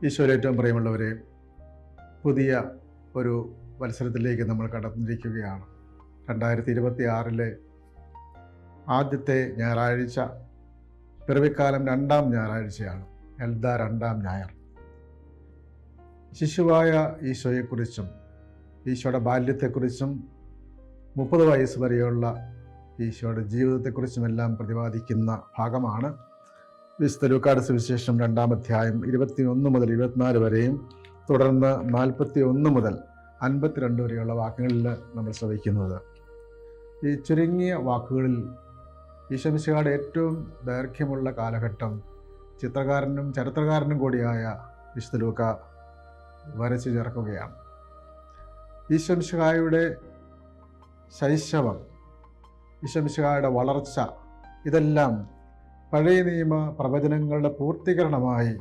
ഈശോയിൽ ഏറ്റവും പ്രിയമുള്ളവരെ പുതിയ ഒരു മത്സരത്തിലേക്ക് നമ്മൾ കടന്നിരിക്കുകയാണ്. രണ്ടായിരത്തി ഇരുപത്തി ആറിലെ ആദ്യത്തെ ഞായറാഴ്ച പിറവിക്കാലം രണ്ടാം ഞായറാഴ്ചയാണ് എൽദ രണ്ടാം ഞായർ. ശിശുവായ ഈശോയെക്കുറിച്ചും ഈശോയുടെ ബാല്യത്തെക്കുറിച്ചും മുപ്പത് വയസ്സ് വരെയുള്ള ഈശോയുടെ ജീവിതത്തെക്കുറിച്ചുമെല്ലാം പ്രതിപാദിക്കുന്ന ഭാഗമാണ് വിശുദ്ധ ലൂക്കാട് സുവിശേഷം രണ്ടാം അധ്യായം ഇരുപത്തി ഒന്ന് മുതൽ ഇരുപത്തിനാല് വരെയും തുടർന്ന് നാൽപ്പത്തി ഒന്ന് മുതൽ അൻപത്തിരണ്ട് വരെയുള്ള വാക്കുകളിൽ നമ്മൾ ശ്രവിക്കുന്നത്. ഈ ചുരുങ്ങിയ വാക്കുകളിൽ ഈശോമിശിയുടെ ഏറ്റവും ദൈർഘ്യമുള്ള കാലഘട്ടം ചിത്രകാരനും ചരിത്രകാരനും കൂടിയായ വിശുദ്ധ ലൂക്ക വരച്ചു ചേർക്കുകയാണ്. ഈശോമിശിഹായുടെ ശൈശവം ഈശോമിശിഹായുടെ വളർച്ച ഇതെല്ലാം പഴയ നിയമ പ്രവചനങ്ങളുടെ പൂർത്തീകരണമായി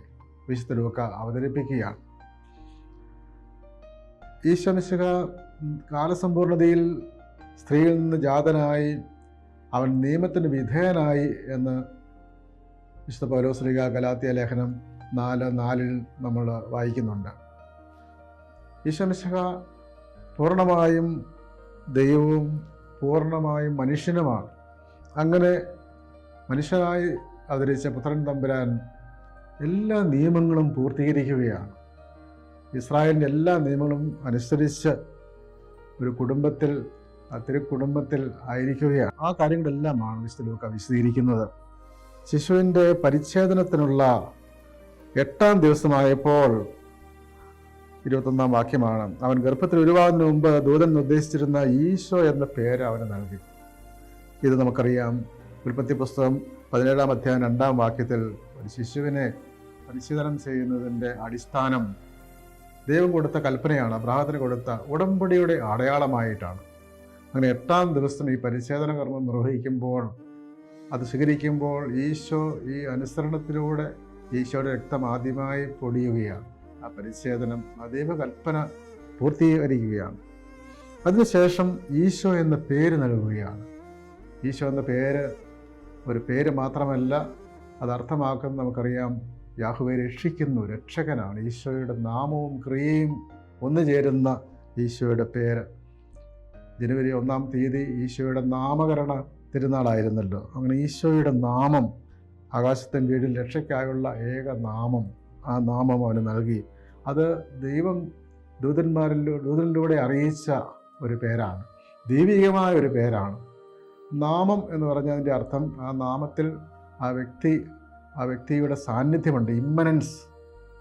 വിശുദ്ധ ലൂക്ക അവതരിപ്പിക്കുകയാണ്. ഈശ്വമിശുക കാലസമ്പൂർണതയിൽ സ്ത്രീയിൽ നിന്ന് ജാതനായി അവൻ നിയമത്തിന് വിധേയനായി എന്ന് വിശുദ്ധ പൗലോസ്ലിക ഗലാത്തിയ ലേഖനം നാല് നാലിൽ നമ്മൾ വായിക്കുന്നുണ്ട്. ഈശ്വമിശുക പൂർണമായും ദൈവവും പൂർണമായും മനുഷ്യനുമാണ്. അങ്ങനെ മനുഷ്യനായി അവതരിച്ച പുത്രൻ തമ്പുരാൻ എല്ലാ നിയമങ്ങളും പൂർത്തീകരിക്കുകയാണ്. ഇസ്രായേലിന്റെ എല്ലാ നിയമങ്ങളും അനുസരിച്ച് ഒരു കുടുംബത്തിൽ ആ തിരുക്കുടുംബത്തിൽ ആയിരിക്കുകയാണ്. ആ കാര്യങ്ങളെല്ലാമാണ് വിശുദ്ധ ലൂക്ക വിശദീകരിക്കുന്നത്. ശിശുവിന്റെ പരിച്ഛേദനത്തിനുള്ള എട്ടാം ദിവസമായപ്പോൾ ഇരുപത്തൊന്നാം വാക്യമാണ്. അവൻ ഗർഭത്തിൽ ഉരുവാകുന്നതിന് മുമ്പ് ദൂതൻ നിർദ്ദേശിച്ചിരുന്ന ഈശോ എന്ന പേര് അവന് നൽകി. ഇത് നമുക്കറിയാം. ഉൽപ്പത്തി പുസ്തകം പതിനേഴാം അധ്യായം രണ്ടാം വാക്യത്തിൽ ഒരു ശിശുവിനെ പരിശീലനം ചെയ്യുന്നതിന്റെ അടിസ്ഥാനം ദൈവം കൊടുത്ത കൽപ്പനയാണ് അബ്രാഹത്തിന് കൊടുത്ത ഉടമ്പടിയുടെ അടയാളമായിട്ടാണ്. അങ്ങനെ എട്ടാം ദിവസം ഈ പരിശോധന കർമ്മം നിർവഹിക്കുമ്പോൾ അത് സ്വീകരിക്കുമ്പോൾ ഈശോ ഈ അനുസരണത്തിലൂടെ ഈശോയുടെ രക്തം ആദ്യമായി പൊടിയുകയാണ്. ആ പരിച്ഛേദനം ആ ദൈവകൽപ്പന പൂർത്തീകരിക്കുകയാണ്. അതിനുശേഷം ഈശോ എന്ന പേര് നൽകുകയാണ്. ഈശോ എന്ന പേര് ഒരു പേര് മാത്രമല്ല അത് അർത്ഥമാക്കുന്നത് നമുക്കറിയാം യാഹുവെ രക്ഷിക്കുന്നു രക്ഷകനാണ്. ഈശോയുടെ നാമവും ക്രിയയും ഒന്നു ചേരുന്ന ഈശോയുടെ പേര്. ജനുവരി ഒന്നാം തീയതി ഈശോയുടെ നാമകരണ തിരുനാളായിരുന്നല്ലോ. അങ്ങനെ ഈശോയുടെ നാമം ആകാശത്തിൻ കീഴിൽ രക്ഷയ്ക്കായുള്ള ഏക നാമം ആ നാമം അവന് നൽകി. അത് ദൈവം ദൂതന്മാരിലൂ ദൂതനിലൂടെ അറിയിച്ച ഒരു പേരാണ്. ദൈവികമായ ഒരു പേരാണ്. നാമം എന്ന് പറഞ്ഞതിന്റെ അർത്ഥം ആ നാമത്തിൽ ആ വ്യക്തി ആ വ്യക്തിയുടെ സാന്നിധ്യമുണ്ട് ഇമ്മനൻസ്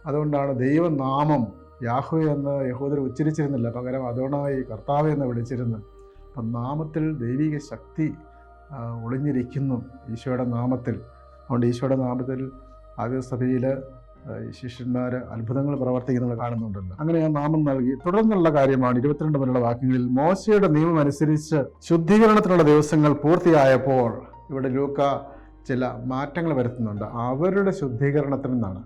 അതുകൊണ്ടാണ് ദൈവനാമം യാഹു എന്ന് യഹൂദർ ഉച്ചരിച്ചിരുന്നില്ല. പകരം അതോണായി കർത്താവ് എന്ന് വിളിച്ചിരുന്നു. അപ്പം നാമത്തിൽ ദൈവിക ശക്തി ഒളിഞ്ഞിരിക്കുന്നു ഈശോയുടെ നാമത്തിൽ. അതുകൊണ്ട് ഈശോയുടെ നാമത്തിൽ ആദ്യ സഭയിൽ ശിഷ്യന്മാർ അത്ഭുതങ്ങൾ പ്രവർത്തിക്കുന്നത് കാണുന്നുണ്ടല്ലോ. അങ്ങനെ ആ നാമം നൽകി തുടർന്നുള്ള കാര്യമാണ് ഇരുപത്തിരണ്ട് മുതലുള്ള വാക്യങ്ങളിൽ മോശയുടെ നിയമം അനുസരിച്ച് ശുദ്ധീകരണത്തിനുള്ള ദിവസങ്ങൾ പൂർത്തിയായപ്പോൾ ഇവിടെ ലൂക്ക ചില മാറ്റങ്ങൾ വരുത്തുന്നുണ്ട്. അവരുടെ ശുദ്ധീകരണത്തിൽ നിന്നാണ്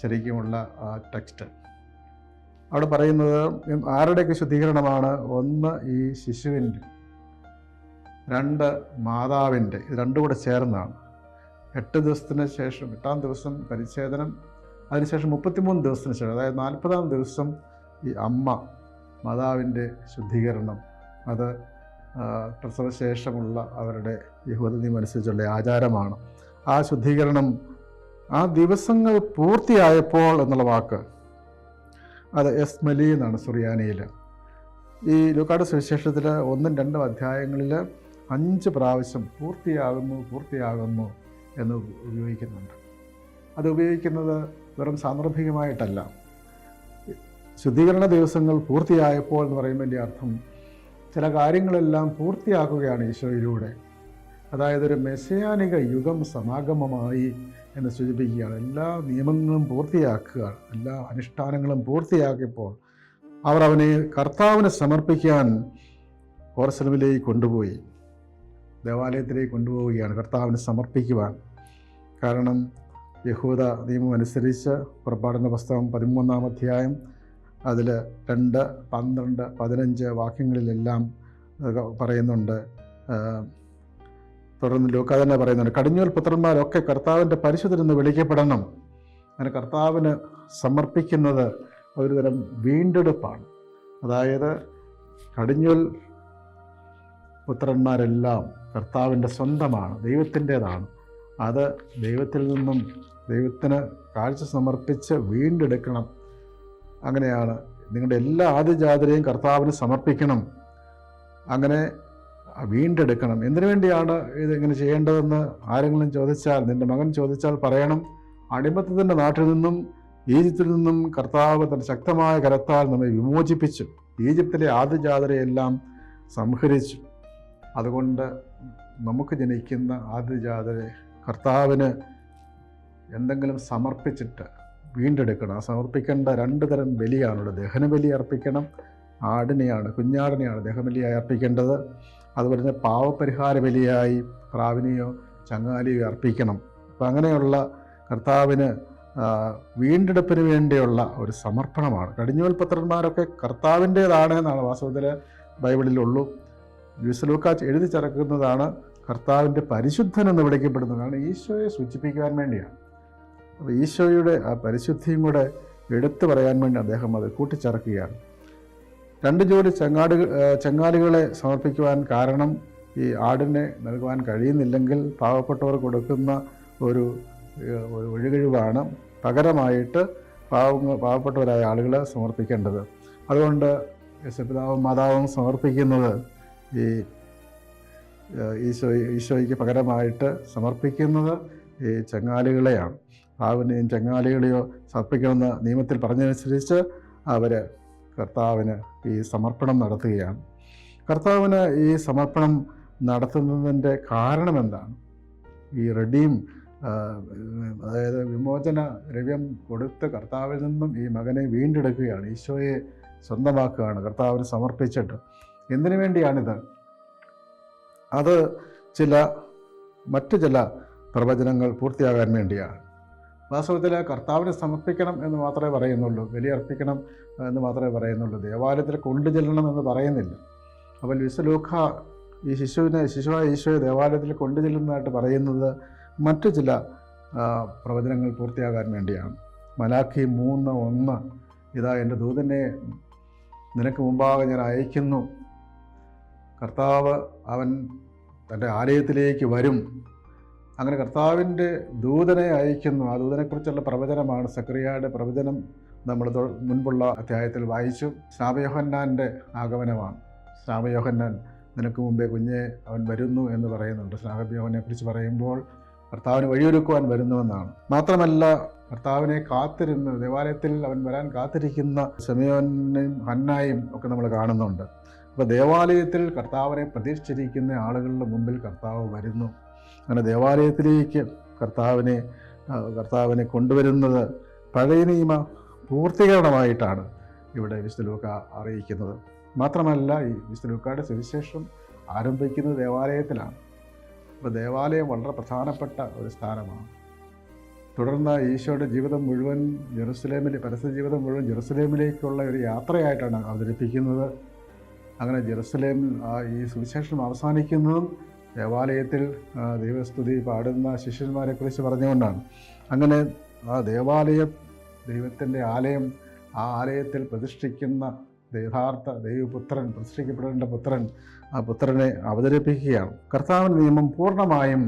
ശരിക്കുമുള്ള ആ ടെക്സ്റ്റ് അവിടെ പറയുന്നത് ആരുടെയൊക്കെ ശുദ്ധീകരണമാണ്? ഒന്ന് ഈ ശിശുവിന്റെ രണ്ട് മാതാവിന്റെ ഇത് രണ്ടും കൂടെ ചേർന്നാണ് എട്ട് ദിവസത്തിന് ശേഷം എട്ടാം ദിവസം പരിച്ഛേദനം അതിനുശേഷം മുപ്പത്തിമൂന്ന് ദിവസത്തിന് ശേഷം അതായത് നാൽപ്പതാം ദിവസം ഈ അമ്മ മാതാവിന്റെ ശുദ്ധീകരണം അത് പ്രസവശേഷമുള്ള അവരുടെ യഹൂദനിയമം അനുസരിച്ചുള്ള ആചാരമാണ്. ആ ശുദ്ധീകരണം ആ ദിവസങ്ങൾ പൂർത്തിയായപ്പോൾ എന്നുള്ള വാക്ക് അത് എസ്മലി എന്നാണ് സുറിയാനിയിൽ. ഈ ലൂക്കാട് സുവിശേഷത്തിൽ ഒന്നും രണ്ടും അധ്യായങ്ങളിൽ അഞ്ച് പ്രാവശ്യം പൂർത്തിയാകുന്നു പൂർത്തിയാകുന്നു എന്ന് ഉപയോഗിക്കുന്നുണ്ട്. അത് ഉപയോഗിക്കുന്നത് വെറും സാന്ദർഭികമായിട്ടല്ല. ശുദ്ധീകരണ ദിവസങ്ങൾ പൂർത്തിയായപ്പോൾ എന്ന് പറയുമ്പോൾ അർത്ഥം ചില കാര്യങ്ങളെല്ലാം പൂർത്തിയാക്കുകയാണ് ഈശോയിലൂടെ. അതായത് ഒരു മെസ്സിയാനിക യുഗം സമാഗമമായി എന്ന് സൂചിപ്പിക്കുകയാണ്. എല്ലാ നിയമങ്ങളും പൂർത്തിയാക്കുക എല്ലാ അനുഷ്ഠാനങ്ങളും പൂർത്തിയാക്കിയപ്പോൾ അവർ അവനെ കർത്താവിനെ സമർപ്പിക്കാൻ ഓർസലമിലേക്ക് കൊണ്ടുപോയി. ദേവാലയത്തിലേക്ക് കൊണ്ടുപോവുകയാണ് കർത്താവിനെ സമർപ്പിക്കുവാൻ. കാരണം യഹൂദ നിയമം അനുസരിച്ച് പുറപ്പാടിന്റെ പുസ്തകം പതിമൂന്നാം അധ്യായം അതിൽ രണ്ട് പന്ത്രണ്ട് പതിനഞ്ച് വാക്യങ്ങളിലെല്ലാം പറയുന്നുണ്ട്. തുടർന്ന് ലൂക്ക തന്നെ പറയുന്നുണ്ട് കടിഞ്ഞൂൽ പുത്രന്മാരൊക്കെ കർത്താവിന്റെ പരിശുദ്ധരെന്ന് വിളിക്കപ്പെടണം. അങ്ങനെ കർത്താവിന് സമർപ്പിക്കുന്നത് ഒരുതരം വീണ്ടെടുപ്പാണ്. അതായത് കടിഞ്ഞൂൽ പുത്രന്മാരെല്ലാം കർത്താവിന്റെ സ്വന്തമാണ് ദൈവത്തിന്റേതാണ്. അത് ദൈവത്തിൽ നിന്നും ദൈവത്തിന് കാഴ്ച സമർപ്പിച്ച് വീണ്ടെടുക്കണം. അങ്ങനെയാണ് നിങ്ങളുടെ എല്ലാ ആദ്യജാതരെയും കർത്താവിന് സമർപ്പിക്കണം. അങ്ങനെ വീണ്ടെടുക്കണം. എന്തിനു വേണ്ടിയാണ് ഇത് ചെയ്യേണ്ടതെന്ന് ആരെങ്കിലും ചോദിച്ചാൽ നിന്റെ മകൻ ചോദിച്ചാൽ പറയണം. അടിമത്തത്തിന്റെ നാട്ടിൽ നിന്നും ഈജിപ്തിൽ നിന്നും കർത്താവ് തന്റെ ശക്തമായ കരത്താൽ നമ്മെ വിമോചിപ്പിച്ചു. ഈജിപ്തിലെ ആദ്യജാതരെയെല്ലാം സംഹരിച്ചു. അതുകൊണ്ട് നമുക്ക് ജനിക്കുന്ന ആദ്യജാതരെ കർത്താവിന് എന്തെങ്കിലും സമർപ്പിച്ചിട്ട് വീണ്ടെടുക്കണം. ആ സമർപ്പിക്കേണ്ട രണ്ട് തരം ബലിയാണുള്ളത്. ദഹനബലി അർപ്പിക്കണം. ആടിനെയാണ് കുഞ്ഞാടിനെയാണ് ദഹബലിയായി അർപ്പിക്കേണ്ടത്. അതുപോലെ തന്നെ പാവപരിഹാര ബലിയായി പ്രാവിനെയോ ചങ്ങാലിയോ അർപ്പിക്കണം. അപ്പം അങ്ങനെയുള്ള കർത്താവിന് വീണ്ടെടുപ്പിന് വേണ്ടിയുള്ള ഒരു സമർപ്പണമാണ്. കടിഞ്ഞൂൽ പത്രന്മാരൊക്കെ കർത്താവിന്റേതാണ് എന്നാണ് വാസ്തവത്തിൽ ബൈബിളിലുള്ളൂ. യൂസലൂക്കാച്ച് എഴുതി ചേർക്കുന്നതാണ് കർത്താവിന്റെ പരിശുദ്ധൻ എന്ന് വിളിക്കപ്പെടുന്നതാണ് ഈശോയെ സൂചിപ്പിക്കുവാൻ വേണ്ടിയാണ്. അപ്പോൾ ഈശോയുടെ ആ പരിശുദ്ധിയും കൂടെ എടുത്തു പറയാൻ വേണ്ടി അദ്ദേഹം അത് കൂട്ടിച്ചേർക്കുകയാണ്. രണ്ട് ജോഡി ചങ്ങാടുകൾ ചങ്ങാലികളെ സമർപ്പിക്കുവാൻ കാരണം ഈ ആടിനെ നൽകുവാൻ കഴിയുന്നില്ലെങ്കിൽ പാവപ്പെട്ടവർ കൊടുക്കുന്ന ഒരു ഒരു ഒഴികഴിവാണ് പകരമായിട്ട് പാവങ്ങ പാവപ്പെട്ടവരായ ആളുകൾ സമർപ്പിക്കേണ്ടത്. അതുകൊണ്ട് യേശുപിതാവും മാതാവും സമർപ്പിക്കുന്നത് ഈ ഈശോ ഈശോയ്ക്ക് പകരമായിട്ട് സമർപ്പിക്കുന്നത് ഈ ചങ്ങാലികളെയാണ് പ്രാവിനെയും ചങ്ങാലികളെയോ സമർപ്പിക്കണമെന്ന് നിയമത്തിൽ പറഞ്ഞതനുസരിച്ച് അവർ കർത്താവിന് ഈ സമർപ്പണം നടത്തുകയാണ്. കർത്താവിന് ഈ സമർപ്പണം നടത്തുന്നതിന്റെ കാരണം എന്താണ് ഈ റെഡീം അതായത് വിമോചന ദ്രവ്യം കൊടുത്ത് കർത്താവിൽ നിന്നും ഈ മകനെ വീണ്ടെടുക്കുകയാണ്. ഈശോയെ സ്വന്തമാക്കുകയാണ്. കർത്താവിന് സമർപ്പിച്ചിട്ട്. എന്തിനു വേണ്ടിയാണിത്? അത് ചില മറ്റു ചില പ്രവചനങ്ങൾ പൂർത്തിയാകാൻ വേണ്ടിയാണ്. വാസ്തവത്തിൽ കർത്താവിനെ സമർപ്പിക്കണം എന്ന് മാത്രമേ പറയുന്നുള്ളൂ ബലിയർപ്പിക്കണം എന്ന് മാത്രമേ പറയുന്നുള്ളൂ ദേവാലയത്തിൽ കൊണ്ടുചെല്ലണം എന്ന് പറയുന്നില്ല. അപ്പോൾ വിശ്വലൂഖ ഈ ശിശുവിനെ ശിശുവായ ഈശോയെ ദേവാലയത്തിൽ കൊണ്ടുചെല്ലുന്നതായിട്ട് പറയുന്നത് മറ്റു ചില പ്രവചനങ്ങൾ പൂർത്തിയാകാൻ വേണ്ടിയാണ്. മലാഖി മൂന്ന് ഒന്ന് ഇതാ എന്റെ ദൂതനെ നിനക്ക് മുമ്പാകെ ഞാൻ അയക്കുന്നു കർത്താവ് അവൻ തന്റെ ആലയത്തിലേക്ക് വരും. അങ്ങനെ കർത്താവിന്റെ ദൂതനെ അയക്കുന്നു. ആ ദൂതനെക്കുറിച്ചുള്ള പ്രവചനമാണ് സക്രിയയുടെ പ്രവചനം നമ്മൾ മുൻപുള്ള അധ്യായത്തിൽ വായിച്ചു. ശ്രാമയോഹന്നാന്റെ ആഗമനമാണ്. ശ്രാമയോഹന്നാൻ നിനക്ക് മുമ്പേ കുഞ്ഞെ അവൻ വരുന്നു എന്ന് പറയുന്നുണ്ട്. ശ്രാമയോഹനെ കുറിച്ച് പറയുമ്പോൾ കർത്താവിന് വഴിയൊരുക്കുവാൻ വരുന്നുവെന്നാണ്. മാത്രമല്ല കർത്താവിനെ കാത്തിരുന്ന് ദേവാലയത്തിൽ അവൻ വരാൻ കാത്തിരിക്കുന്ന സമയോനെയും ഹന്നായും ഒക്കെ നമ്മൾ കാണുന്നുണ്ട്. അപ്പോൾ ദേവാലയത്തിൽ കർത്താവിനെ പ്രതീക്ഷിച്ചിരിക്കുന്ന ആളുകളുടെ മുമ്പിൽ കർത്താവ് വരുന്നു. അങ്ങനെ ദേവാലയത്തിലേക്ക് കർത്താവിനെ കർത്താവിനെ കൊണ്ടുവരുന്നത് പഴയ നിയമ പൂർത്തീകരണമായിട്ടാണ് ഇവിടെ വിശ്വലൂക്ക ലൂക്ക അറിയിക്കുന്നത്. മാത്രമല്ല ഈ വിശ്വലൂക്കയുടെ സുവിശേഷം ആരംഭിക്കുന്നത് ദേവാലയത്തിലാണ്. അപ്പോൾ ദേവാലയം വളരെ പ്രധാനപ്പെട്ട ഒരു സ്ഥാനമാണ്. തുടർന്ന് ഈശോയുടെ ജീവിതം മുഴുവൻ ജെറുസലേമിൽ പരസ്യ ജീവിതം മുഴുവൻ ജെറുസലേമിലേക്കുള്ള ഒരു യാത്രയായിട്ടാണ് അവതരിപ്പിക്കുന്നത്. അങ്ങനെ ജെറുസലേമിൽ ഈ സുവിശേഷം അവസാനിക്കുന്നതും ദേവാലയത്തിൽ ദൈവസ്തുതി പാടുന്ന ശിഷ്യന്മാരെക്കുറിച്ച് പറഞ്ഞുകൊണ്ടാണ്. അങ്ങനെ ആ ദേവാലയം ദൈവത്തിന്റെ ആലയം ആ ആലയത്തിൽ പ്രതിഷ്ഠിക്കുന്ന യഥാർത്ഥ ദൈവപുത്രൻ പ്രതിഷ്ഠിക്കപ്പെടേണ്ട പുത്രൻ ആ പുത്രനെ അവതരിപ്പിക്കുകയാണ്. കർത്താവിന്റെ നിയമം പൂർണമായും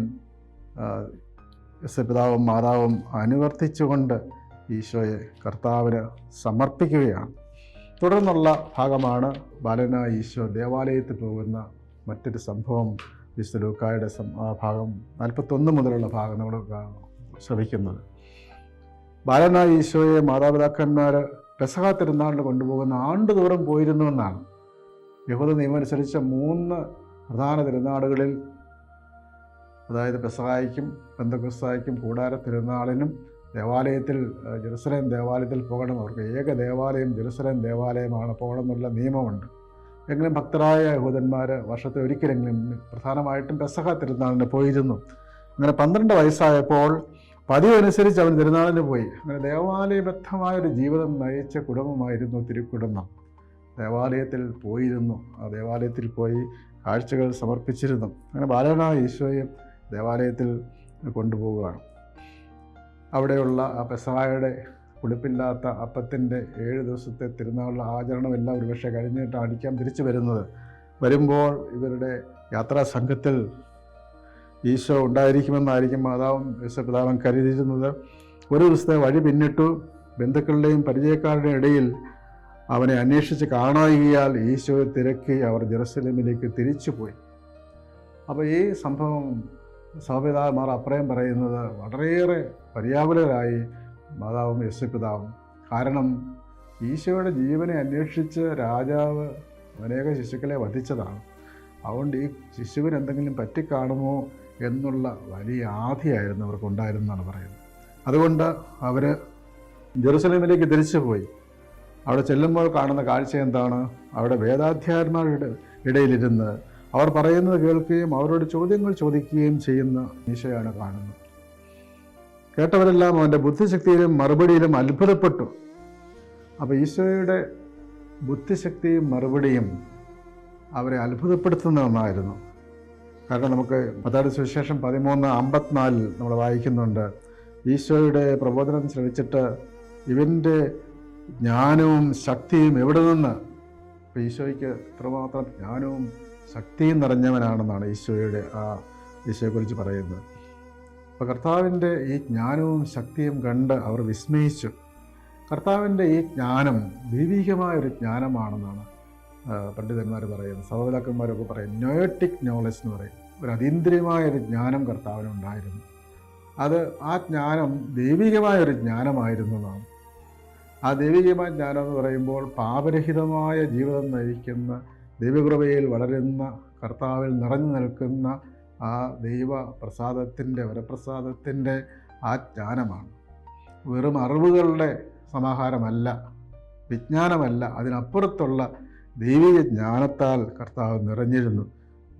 പിതാവും മാതാവും അനുവർത്തിച്ചുകൊണ്ട് ഈശോയെ കർത്താവിന് സമർപ്പിക്കുകയാണ്. തുടർന്നുള്ള ഭാഗമാണ് ബാലനായ ഈശോ ദേവാലയത്തിൽ പോകുന്ന മറ്റൊരു സംഭവം. വിശുദ്ധ ലൂക്കായുടെ ഭാഗം നാൽപ്പത്തൊന്ന് മുതലുള്ള ഭാഗം നമ്മൾ ശ്രമിക്കുന്നത് ബാലനായ ഈശോയെ മാതാപിതാക്കന്മാർ പെസഹ തിരുനാളിന് കൊണ്ടുപോകുന്ന ആണ്ടുതോറും പോയിരുന്നു എന്നാണ്. യഹൂദ നിയമം അനുസരിച്ച് മൂന്ന് പ്രധാന തിരുനാളുകളിൽ അതായത് പെസഹായിക്കും ബന്ധക്കുസ്തായിക്കും കൂടാര തിരുനാളിനും ദേവാലയത്തിൽ ജെറുസലേം ദേവാലയത്തിൽ പോകണം. അവർക്ക് ഏക ദേവാലയം ജെറുസലേം ദേവാലയമാണ്. പോകണം എന്നുള്ള നിയമമുണ്ട്. എങ്കിലും ഭക്തരായ യഹൂദന്മാർ വർഷത്തിൽ ഒരിക്കലെങ്കിലും പ്രധാനമായിട്ടും പെസഹ തിരുനാളിന് പോയിരുന്നു. അങ്ങനെ പന്ത്രണ്ട് വയസ്സായപ്പോൾ പതിവനുസരിച്ച് അവൻ തിരുനാളിന് പോയി. അങ്ങനെ ദേവാലയബദ്ധമായ ഒരു ജീവിതം നയിച്ച കുടുംബമായിരുന്നു തിരുക്കുടുംബം. ദേവാലയത്തിൽ പോയിരുന്നു. ആ ദേവാലയത്തിൽ പോയി കാഴ്ചകൾ സമർപ്പിച്ചിരുന്നു. അങ്ങനെ ബാലനായ ഈശോയെ ദേവാലയത്തിൽ കൊണ്ടുപോവുകയാണ്. അവിടെയുള്ള ആ പെസഹായുടെ പുളിപ്പില്ലാത്ത അപ്പത്തിന്റെ ഏഴ് ദിവസത്തെ തിരുനാളുള്ള ആചരണമെല്ലാം ഒരുപക്ഷെ കഴിഞ്ഞിട്ടായിരിക്കാം തിരിച്ചു വരുന്നത്. വരുമ്പോൾ ഇവരുടെ യാത്രാ സംഘത്തിൽ ഈശോ ഉണ്ടായിരിക്കുമെന്നായിരിക്കും മാതാവും യേശുപിതാവും കരുതിയിരുന്നത്. ഒരു ദിവസത്തെ വഴി പിന്നിട്ടു ബന്ധുക്കളുടെയും പരിചയക്കാരുടെയും ഇടയിൽ അവനെ അന്വേഷിച്ച് കാണായികയാൽ ഈശോയെ തിരക്കി അവർ ജെറുസലേമിലേക്ക് തിരിച്ചുപോയി. അപ്പോൾ ഈ സംഭവം സഹപിതാമാർ അപ്രയം പറയുന്നത് വളരെയേറെ പര്യാകുലരായി മാതാവും യേശു പിതാവും കാരണം ഈശോയുടെ ജീവനെ അന്വേഷിച്ച് രാജാവ് അനേക ശിശുക്കളെ വധിച്ചതാണ്. അതുകൊണ്ട് ഈ ശിശുവിന് എന്തെങ്കിലും പറ്റിക്കാണുമോ എന്നുള്ള വലിയ ആധിയായിരുന്നു അവർക്കുണ്ടായിരുന്നെന്നാണ് പറയുന്നത്. അതുകൊണ്ട് അവർ ജെറുസലേമിലേക്ക് തിരിച്ചു പോയി അവിടെ ചെല്ലുമ്പോൾ കാണുന്ന കാഴ്ച എന്താണ്? അവിടെ വേദാധ്യാത്മാരുടെ ഇടയിലിരുന്ന് അവർ പറയുന്നത് കേൾക്കുകയും അവരോട് ചോദ്യങ്ങൾ ചോദിക്കുകയും ചെയ്യുന്ന ഈശോയാണ് കാണുന്നത്. കേട്ടവരെല്ലാം അവന്റെ ബുദ്ധിശക്തിയിലും മറുപടിയിലും അത്ഭുതപ്പെട്ടു. അപ്പോൾ ഈശോയുടെ ബുദ്ധിശക്തിയും മറുപടിയും അവരെ അത്ഭുതപ്പെടുത്തുന്ന ഒന്നായിരുന്നു കാരണം നമുക്ക് പത്താട് സുവിശേഷം പതിമൂന്ന് അമ്പത്തിനാലിൽ നമ്മൾ വായിക്കുന്നുണ്ട് ഈശോയുടെ പ്രബോധനം ശ്രമിച്ചിട്ട് ഇവന്റെ ജ്ഞാനവും ശക്തിയും എവിടെ നിന്ന്? ഈശോയ്ക്ക് ഇത്രമാത്രം ജ്ഞാനവും ശക്തിയും നിറഞ്ഞവനാണെന്നാണ് ഈശോയുടെ ആ ഈശോയെക്കുറിച്ച് പറയുന്നത്. അപ്പോൾ കർത്താവിന്റെ ഈ ജ്ഞാനവും ശക്തിയും കണ്ട് അവർ വിസ്മയിച്ചു. കർത്താവിന്റെ ഈ ജ്ഞാനം ദൈവികമായൊരു ജ്ഞാനമാണെന്നാണ് ആ, പണ്ഡിതന്മാർ പറയുന്നത്. സഹോദരാക്കന്മാരൊക്കെ പറയും നോയോട്ടിക് നോളജ് എന്ന് പറയും. ഒരു അതീന്ദ്രിയമായൊരു ജ്ഞാനം കർത്താവിനുണ്ടായിരുന്നു. അത് ആ ജ്ഞാനം ദൈവികമായൊരു ജ്ഞാനമായിരുന്നു എന്നാണ്. ആ ദൈവികമായ ജ്ഞാനം എന്ന് പറയുമ്പോൾ പാപരഹിതമായ ജീവിതം നയിക്കുന്ന ദൈവകൃപയിൽ വളരുന്ന കർത്താവിൽ നിറഞ്ഞു നിൽക്കുന്ന ആ ദൈവ പ്രസാദത്തിന്റെ വരപ്രസാദത്തിന്റെ ആ ജ്ഞാനമാണ്. വെറും അറിവുകളുടെ സമാഹാരമല്ല വിജ്ഞാനമല്ല അതിനപ്പുറത്തുള്ള ദൈവിക ജ്ഞാനത്താൽ കർത്താവ് നിറഞ്ഞിരുന്നു.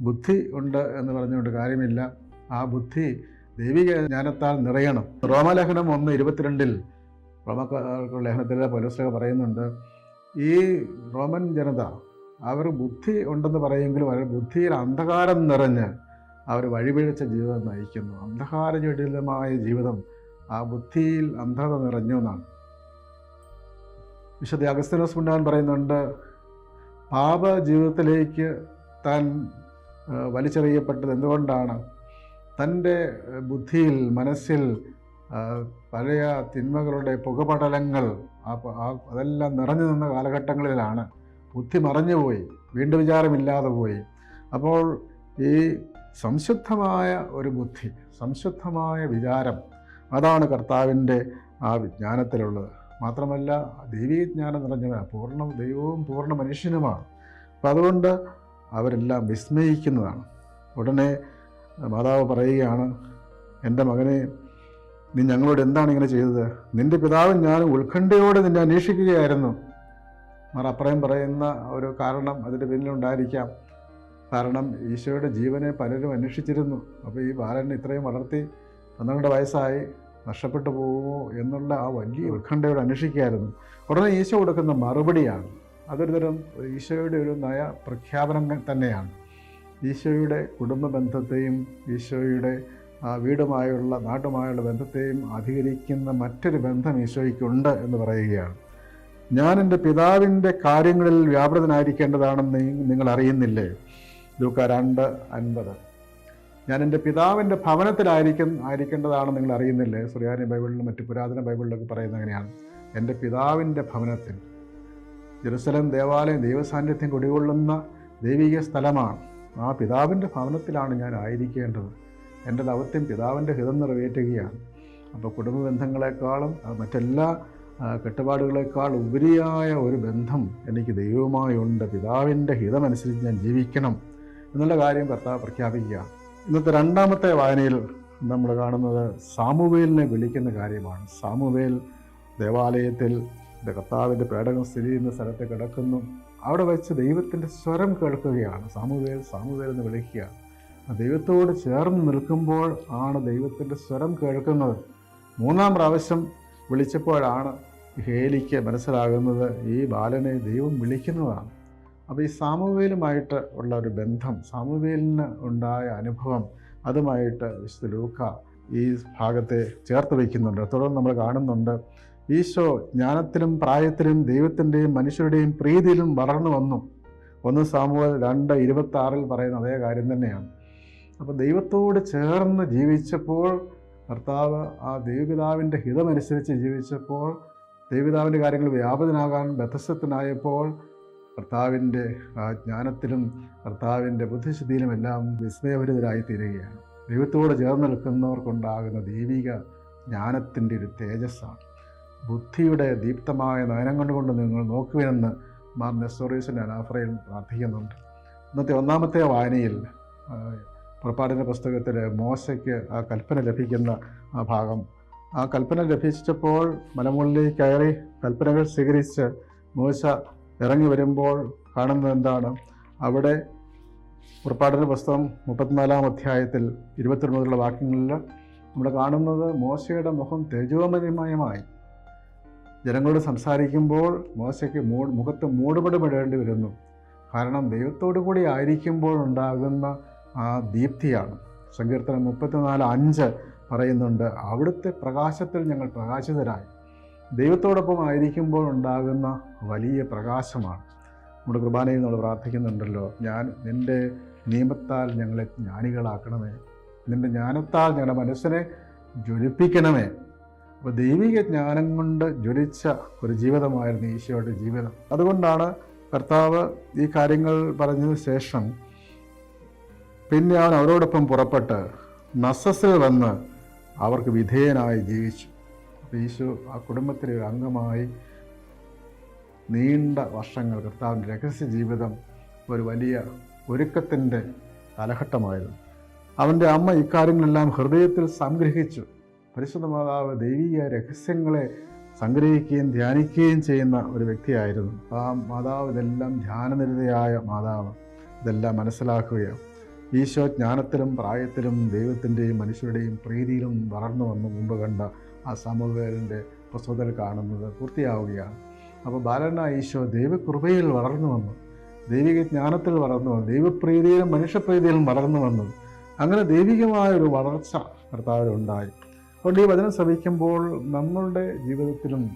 ബുദ്ധി ഉണ്ട് എന്ന് പറഞ്ഞുകൊണ്ട് കാര്യമില്ല. ആ ബുദ്ധി ദൈവിക ജ്ഞാനത്താൽ നിറയണം. റോമലേഖനം ഒന്ന് ഇരുപത്തിരണ്ടിൽ റോമക്കാർക്കുള്ള ലേഖനത്തിൽ പോലീസ് പറയുന്നുണ്ട് ഈ റോമൻ ജനത അവർ ബുദ്ധി ഉണ്ടെന്ന് പറയുമെങ്കിലും അവർ ബുദ്ധിയിൽ അന്ധകാരം നിറഞ്ഞ് അവർ വഴിപിഴച്ച ജീവിതം നയിക്കുന്നു. അന്ധകാരജടിലമായ ജീവിതം ആ ബുദ്ധിയിൽ അന്ധത നിറഞ്ഞു എന്നാണ്. വിശുദ്ധ അഗസ്തനോസ് മുണ്ടാൻ പറയുന്നുണ്ട് പാപ ജീവിതത്തിലേക്ക് താൻ വലിച്ചെറിയപ്പെട്ടത് എന്തുകൊണ്ടാണ്? തന്റെ ബുദ്ധിയിൽ മനസ്സിൽ പഴയ തിന്മകളുടെ പുകപടലങ്ങൾ ആ അതെല്ലാം നിറഞ്ഞു നിന്ന കാലഘട്ടങ്ങളിലാണ്. ബുദ്ധി മറഞ്ഞുപോയി വീണ്ടും വിചാരമില്ലാതെ പോയി. അപ്പോൾ ഈ സംശുദ്ധമായ ഒരു ബുദ്ധി സംശുദ്ധമായ വിചാരം അതാണ് കർത്താവിന്റെ ആ വിജ്ഞാനത്തിലുള്ളത്. മാത്രമല്ല ദൈവീജ്ഞാനം നിറഞ്ഞവനാണ് പൂർണ ദൈവവും പൂർണ മനുഷ്യനുമാണ്. അപ്പം അതുകൊണ്ട് അവരെല്ലാം വിസ്മയിക്കുന്നതാണ്. ഉടനെ മാതാവ് പറയുകയാണ് എന്റെ മകനെ നീ ഞങ്ങളോട് എന്താണ് ഇങ്ങനെ ചെയ്തത്? നിന്റെ പിതാവും ഞാൻ ഉത്കണ്ഠയോടെ നിന്നെ അന്വേഷിക്കുകയായിരുന്നു. അപ്പറയും പറയുന്ന ഒരു കാരണം അതിന്റെ പിന്നിലുണ്ടായിരിക്കാം. കാരണം ഈശോയുടെ ജീവനെ പലരും അന്വേഷിച്ചിരുന്നു. അപ്പോൾ ഈ ബാലൻ ഇത്രയും വളർത്തി പന്ത്രണ്ട് വയസ്സായി നഷ്ടപ്പെട്ടു പോകുമോ എന്നുള്ള ആ വലിയ ഉത്കണ്ഠയോട് അന്വേഷിക്കുകയായിരുന്നു. ഉടനെ ഈശോ കൊടുക്കുന്ന മറുപടിയാണ്. അതൊരു തരം ഈശോയുടെ ഒരു നയ പ്രഖ്യാപനം തന്നെയാണ്. ഈശോയുടെ കുടുംബ ബന്ധത്തെയും ഈശോയുടെ വീടുമായുള്ള നാട്ടുമായുള്ള ബന്ധത്തെയും അധികരിക്കുന്ന മറ്റൊരു ബന്ധം ഈശോയ്ക്കുണ്ട് എന്ന് പറയുകയാണ്. ഞാൻ എന്റെ പിതാവിന്റെ കാര്യങ്ങളിൽ വ്യാപൃതനായിരിക്കേണ്ടതാണെന്ന് നിങ്ങൾ അറിയുന്നില്ലേ? ലൂക്ക രണ്ട് അൻപത്. ഞാൻ എന്റെ പിതാവിന്റെ ഭവനത്തിലായിരിക്കും ആയിരിക്കേണ്ടതാണെന്ന് നിങ്ങൾ അറിയുന്നില്ലേ? സുറിയാനി ബൈബിളിലും മറ്റു പുരാതന ബൈബിളിലൊക്കെ പറയുന്നത് അങ്ങനെയാണ്. എന്റെ പിതാവിന്റെ ഭവനത്തിൽ. ജെറുസലം ദേവാലയം ദൈവസാന്നിധ്യം കുടികൊള്ളുന്ന ദൈവിക സ്ഥലമാണ്. ആ പിതാവിന്റെ ഭവനത്തിലാണ് ഞാൻ ആയിരിക്കേണ്ടത്. എന്റെ ദൗത്യം പിതാവിന്റെ ഹിതം നിറവേറ്റുകയാണ്. അപ്പോൾ കുടുംബ ബന്ധങ്ങളെക്കാളും മറ്റെല്ലാ കെട്ടുപാടുകളെക്കാൾ ഉപരിയായ ഒരു ബന്ധം എനിക്ക് ദൈവവുമായുണ്ട് പിതാവിന്റെ ഹിതമനുസരിച്ച് ഞാൻ ജീവിക്കണം എന്നുള്ള കാര്യം കർത്താവ് പ്രഖ്യാപിക്കുക. ഇന്നത്തെ രണ്ടാമത്തെ വായനയിൽ നമ്മൾ കാണുന്നത് സാമുവേലിനെ വിളിക്കുന്ന കാര്യമാണ്. സാമുവേൽ ദേവാലയത്തിൽ കർത്താവിന്റെ പേടകം സ്ഥിതി ചെയ്യുന്ന സ്ഥലത്ത് കിടക്കുന്നു. അവിടെ വെച്ച് ദൈവത്തിന്റെ സ്വരം കേൾക്കുകയാണ്. സാമുവേൽ സാമുവേൽ എന്ന് വിളിക്കുക. ദൈവത്തോട് ചേർന്ന് നിൽക്കുമ്പോൾ ആണ് ദൈവത്തിന്റെ സ്വരം കേൾക്കുന്നത്. മൂന്നാം പ്രാവശ്യം വിളിച്ചപ്പോഴാണ് ഹേലിക്ക് മനസ്സിലാകുന്നത് ഈ ബാലനെ ദൈവം വിളിക്കുന്നതാണ്. അപ്പോൾ ഈ സാമുവേലുമായിട്ട് ഉള്ള ഒരു ബന്ധം സാമുവേലിന് ഉണ്ടായ അനുഭവം അതുമായിട്ട് വിശുദ്ധ ലൂക്ക ഈ ഭാഗത്തെ ചേർത്ത് വയ്ക്കുന്നുണ്ട്. തുടർന്ന് നമ്മൾ കാണുന്നുണ്ട് ഈശോ ജ്ഞാനത്തിലും പ്രായത്തിലും ദൈവത്തിന്റെയും മനുഷ്യരുടെയും പ്രീതിയിലും വളർന്നു വന്നു. ഒന്ന് സാമൂഹ്യ രണ്ട് ഇരുപത്തി ആറിൽ പറയുന്ന അതേ കാര്യം തന്നെയാണ്. അപ്പോൾ ദൈവത്തോട് ചേർന്ന് ജീവിച്ചപ്പോൾ കർത്താവ് ആ ദൈവപിതാവിന്റെ ഹിതമനുസരിച്ച് ജീവിച്ചപ്പോൾ ദൈവപിതാവിന്റെ കാര്യങ്ങൾ വ്യാപകനാകാൻ ബദ്ധസ്ഥത്തിനായപ്പോൾ കർത്താവിന്റെ ആ ജ്ഞാനത്തിലും കർത്താവിന്റെ ബുദ്ധിശുദ്ധിയിലുമെല്ലാം വിസ്മയഭരിതരായി തീരുകയാണ് ദൈവത്തോട് ചേർന്ന് നിൽക്കുന്നവർക്കുണ്ടാകുന്ന ദൈവിക ജ്ഞാനത്തിന്റെ ഒരു തേജസ്സാണ്. ബുദ്ധിയുടെ ദീപ്തമായ നയനം കൊണ്ടുകൊണ്ട് നിങ്ങൾ നോക്കുവിനെന്ന് മാർ നെസ്റ്റോറീസിന്റെ അനാഫ്രയിൽ പ്രാർത്ഥിക്കുന്നുണ്ട്. ഇന്നത്തെ ഒന്നാമത്തെ വായനയിൽ പുറപ്പാടിന്റെ പുസ്തകത്തിൽ മോശയ്ക്ക് ആ കൽപ്പന ലഭിക്കുന്ന ആ ഭാഗം ആ കൽപ്പന ലഭിച്ചപ്പോൾ മലമുകളിലേക്ക് കയറി കൽപ്പനകൾ സ്വീകരിച്ച് മൂശ ഇറങ്ങി വരുമ്പോൾ കാണുന്നത് എന്താണ്? അവിടെ പുറപ്പാടിന്റെ പുസ്തകം മുപ്പത്തിനാലാം അധ്യായത്തിൽ ഇരുപത്തിരണ്ടുള്ള വാക്യങ്ങളിൽ നമ്മൾ കാണുന്നത് മോശയുടെ മുഖം തേജോമയമായി. ജനങ്ങളോട് സംസാരിക്കുമ്പോൾ മോശയ്ക്ക് മൂ മുഖത്ത് മൂടുപടമിടേണ്ടി വരുന്നു. കാരണം ദൈവത്തോടു കൂടി ആയിരിക്കുമ്പോൾ ഉണ്ടാകുന്ന ആ ദീപ്തിയാണ്. സങ്കീർത്തനം മുപ്പത്തിനാല് അഞ്ച് പറയുന്നുണ്ട് അവിടുത്തെ പ്രകാശത്തിൽ ഞങ്ങൾ പ്രകാശിതരായി. ദൈവത്തോടൊപ്പം ആയിരിക്കുമ്പോൾ ഉണ്ടാകുന്ന വലിയ പ്രകാശമാണ്. നമ്മുടെ കുർബാനയിൽ നമ്മൾ പ്രാർത്ഥിക്കുന്നുണ്ടല്ലോ ഞാൻ നിന്റെ നിയമത്താൽ ഞങ്ങളെ ജ്ഞാനികളാക്കണമേ. നിന്റെ ജ്ഞാനത്താൽ ഞങ്ങളുടെ മനസ്സിനെ ജ്വലിപ്പിക്കണമേ. അപ്പോൾ ദൈവിക ജ്ഞാനം കൊണ്ട് ജ്വലിച്ച ഒരു ജീവിതമായിരുന്നു ഈശോയുടെ ജീവിതം. അതുകൊണ്ടാണ് കർത്താവ് ഈ കാര്യങ്ങൾ പറഞ്ഞതിന് ശേഷം പിന്നെ അവൻ അവരോടൊപ്പം പുറപ്പെട്ട് നസസിൽ വന്ന് അവർക്ക് വിധേയനായി ജീവിച്ചു. ഈശോ ആ കുടുംബത്തിലെ ഒരു അംഗമായി നീണ്ട വർഷങ്ങൾ കർത്താവിന്റെ രഹസ്യ ജീവിതം ഒരു വലിയ ഒരുക്കത്തിന്റെ കാലഘട്ടമായിരുന്നു. അവന്റെ അമ്മ ഇക്കാര്യങ്ങളെല്ലാം ഹൃദയത്തിൽ സംഗ്രഹിച്ചു. പരിശുദ്ധ മാതാവ് ദൈവീയ രഹസ്യങ്ങളെ സംഗ്രഹിക്കുകയും ധ്യാനിക്കുകയും ചെയ്യുന്ന ഒരു വ്യക്തിയായിരുന്നു. ആ മാതാവ് ഇതെല്ലാം ധ്യാനനിരതയായ മാതാവ്. ഇതെല്ലാം മനസ്സിലാക്കുകയാണ്. ഈശോ ജ്ഞാനത്തിലും പ്രായത്തിലും ദൈവത്തിന്റെയും മനുഷ്യരുടെയും പ്രീതിയിലും വളർന്നു വന്ന് മുമ്പ് കണ്ട ആ സാമുവേലിന്റെ പുസ്തകത്തിൽ കാണുന്നത് പൂർത്തിയാവുകയാണ്. അപ്പോൾ ബാലനായ ഈശോ ദൈവകൃപയിൽ വളർന്നു വന്നു. ദൈവിക ജ്ഞാനത്തിൽ വളർന്നു വന്നു. ദൈവപ്രീതിയിലും മനുഷ്യപ്രീതിയിലും വളർന്നു വന്നു. അങ്ങനെ ദൈവികമായ ഒരു വളർച്ച കർത്താവിലുണ്ടായി അതുകൊണ്ട് ഈ വചനം ശ്രവിക്കുമ്പോൾ നമ്മളുടെ ജീവിതത്തിലും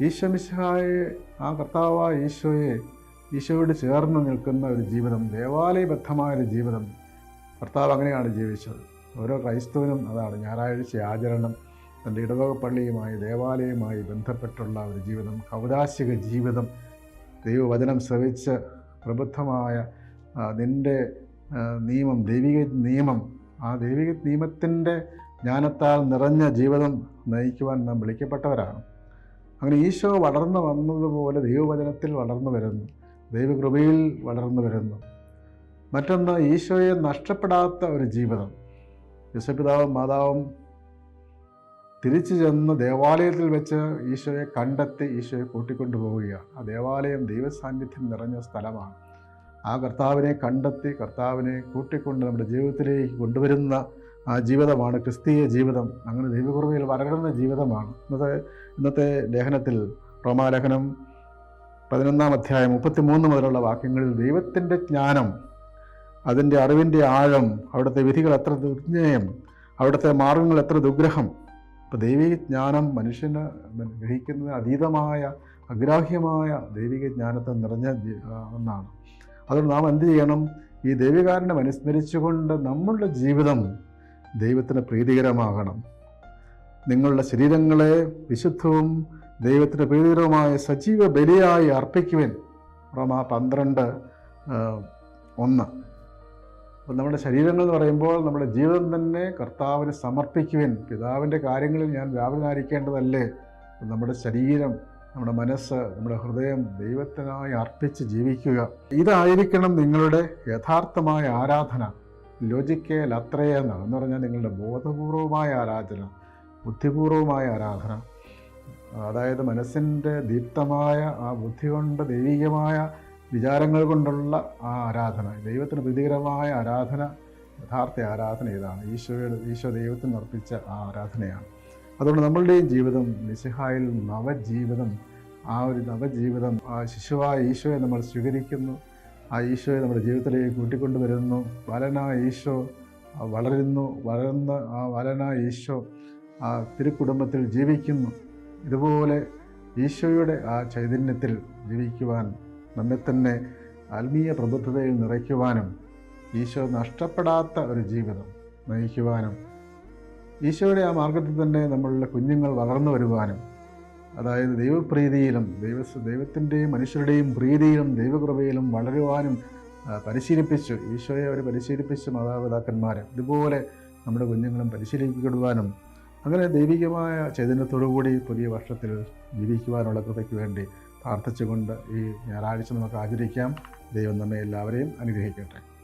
ഈശോ ഈശോമിശായെ ആ കർത്താവായ ഈശോയെ ഈശോയോട് ചേർന്ന് നിൽക്കുന്ന ഒരു ജീവിതം ദേവാലയബദ്ധമായ ഒരു ജീവിതം ഭർത്താവ് അങ്ങനെയാണ് ജീവിച്ചത്. ഓരോ ക്രൈസ്തവനും അതാണ് ഞായറാഴ്ച ആചരണം തന്റെ ഇടവക പള്ളിയുമായി ദേവാലയവുമായി ബന്ധപ്പെട്ടുള്ള ഒരു ജീവിതം കൗതാശിക ജീവിതം. ദൈവവചനം ശ്രവിച്ച് പ്രബുദ്ധമായ നിന്റെ നിയമം ദൈവിക നിയമം ആ ദൈവിക നിയമത്തിന്റെ ജ്ഞാനത്താൽ നിറഞ്ഞ ജീവിതം നയിക്കുവാൻ നാം വിളിക്കപ്പെട്ടവരാണ്. അങ്ങനെ ഈശോ വളർന്നു വന്നതുപോലെ ദൈവവചനത്തിൽ വളർന്നു വരുന്നു. ദൈവകൃപയിൽ വളർന്നു വരുന്നു. മറ്റൊന്ന് ഈശോയെ നഷ്ടപ്പെടാത്ത ഒരു ജീവിതം. യശപിതാവും മാതാവും തിരിച്ചു ചെന്ന് ദേവാലയത്തിൽ വെച്ച് ഈശോയെ കണ്ടെത്തി ഈശോയെ കൂട്ടിക്കൊണ്ടുപോവുകയാണ് ആ ദേവാലയം ദൈവസാന്നിധ്യം നിറഞ്ഞ സ്ഥലമാണ്. ആ കർത്താവിനെ കണ്ടെത്തി കർത്താവിനെ കൂട്ടിക്കൊണ്ട് നമ്മുടെ ജീവിതത്തിലേക്ക് കൊണ്ടുവരുന്ന ആ ജീവിതമാണ് ക്രിസ്തീയ ജീവിതം. അങ്ങനെ ദൈവകൃപയിൽ വളരുന്ന ജീവിതമാണ്. ഇന്നത്തെ ഇന്നത്തെ ലേഖനത്തിൽ റോമാലേഖനം പതിനൊന്നാം അധ്യായം മുപ്പത്തിമൂന്ന് മുതലുള്ള വാക്യങ്ങളിൽ ദൈവത്തിന്റെ ജ്ഞാനം അതിന്റെ അറിവിന്റെ ആഴം അവിടുത്തെ വിധികൾ എത്ര ദുർജ്ഞയം അവിടുത്തെ മാർഗങ്ങൾ എത്ര ദുഗ്രഹം. ഇപ്പോൾ ദൈവിക ജ്ഞാനം മനുഷ്യന് ഗ്രഹിക്കുന്നതിന് അതീതമായ അഗ്രാഹ്യമായ ദൈവിക ജ്ഞാനത്തെ നിറഞ്ഞ ഒന്നാണ്. അതുകൊണ്ട് നാം എന്ത് ചെയ്യണം? ഈ ദൈവികാരനെ അനുസ്മരിച്ചുകൊണ്ട് നമ്മളുടെ ജീവിതം ദൈവത്തിന് പ്രീതികരമാകണം. നിങ്ങളുടെ ശരീരങ്ങളെ വിശുദ്ധവും ദൈവത്തിന് പ്രീതികരവുമായ സജീവ ബലിയായി അർപ്പിക്കുവാൻ. റോമ പന്ത്രണ്ട് ഒന്ന്. അപ്പോൾ നമ്മുടെ ശരീരങ്ങൾ എന്ന് പറയുമ്പോൾ നമ്മുടെ ജീവിതം തന്നെ കർത്താവിന് സമർപ്പിക്കുവാൻ. പിതാവിന്റെ കാര്യങ്ങളിൽ ഞാൻ വ്യാപനായിരിക്കേണ്ടതല്ലേ നമ്മുടെ ശരീരം നമ്മുടെ മനസ്സ് നമ്മുടെ ഹൃദയം ദൈവത്തിനായി അർപ്പിച്ച് ജീവിക്കുക. ഇതായിരിക്കണം നിങ്ങളുടെ യഥാർത്ഥമായ ആരാധന. ലോജിക്കൽ അത്രയെന്നാണ് എന്ന് പറഞ്ഞാൽ നിങ്ങളുടെ ബോധപൂർവമായ ആരാധന ബുദ്ധിപൂർവമായ ആരാധന. അതായത് മനസ്സിന്റെ ദീപ്തമായ ആ ബുദ്ധി കൊണ്ട് ദൈവികമായ വിചാരങ്ങൾ കൊണ്ടുള്ള ആ ആരാധന ദൈവത്തിന് പ്രീതികരമായ ആരാധന യഥാർത്ഥ ആരാധന ഇതാണ്. ഈശോയുടെ ഈശോ ദൈവത്തിന് അർപ്പിച്ച ആ ആരാധനയാണ്. അതുകൊണ്ട് നമ്മളുടെയും ജീവിതം നിശഹായിൽ നവജീവിതം ആ ഒരു നവജീവിതം ആ ശിശുവായ ഈശോയെ നമ്മൾ സ്വീകരിക്കുന്നു ആ ഈശോയെ നമ്മുടെ ജീവിതത്തിലേക്ക് കൂട്ടിക്കൊണ്ടുവരുന്നു വലനാ ഈശോ വളരുന്നു വളർന്ന് ആ വലനായ ഈശോ ആ തിരുക്കുടുംബത്തിൽ ജീവിക്കുന്നു. ഇതുപോലെ ഈശോയുടെ ആ ചൈതന്യത്തിൽ ജീവിക്കുവാൻ നമ്മെ തന്നെ ആത്മീയ പ്രബുദ്ധതയിൽ നിറയ്ക്കുവാനും ഈശോ നഷ്ടപ്പെടാത്ത ഒരു ജീവിതം നയിക്കുവാനും ഈശോയുടെ ആ മാർഗത്തിൽ തന്നെ നമ്മളുടെ കുഞ്ഞുങ്ങൾ വളർന്നു വരുവാനും അതായത് ദൈവപ്രീതിയിലും ദൈവ ദൈവത്തിന്റെയും മനുഷ്യരുടെയും പ്രീതിയിലും ദൈവകൃപയിലും വളരുവാനും പരിശീലിപ്പിച്ചു. ഈശോയെ അവർ പരിശീലിപ്പിച്ചു മാതാപിതാക്കന്മാരെ. ഇതുപോലെ നമ്മുടെ കുഞ്ഞുങ്ങളും പരിശീലിക്കപ്പെടുവാനും അങ്ങനെ ദൈവികമായ ചൈതന്യത്തോടുകൂടി പുതിയ വർഷത്തിൽ ജീവിക്കുവാനുള്ള കൃപയ്ക്ക് വേണ്ടി പ്രാർത്ഥിച്ചുകൊണ്ട് ഈ ഞായറാഴ്ച നമുക്ക് ആചരിക്കാം. ദൈവം നമ്മെ എല്ലാവരെയും അനുഗ്രഹിക്കട്ടെ.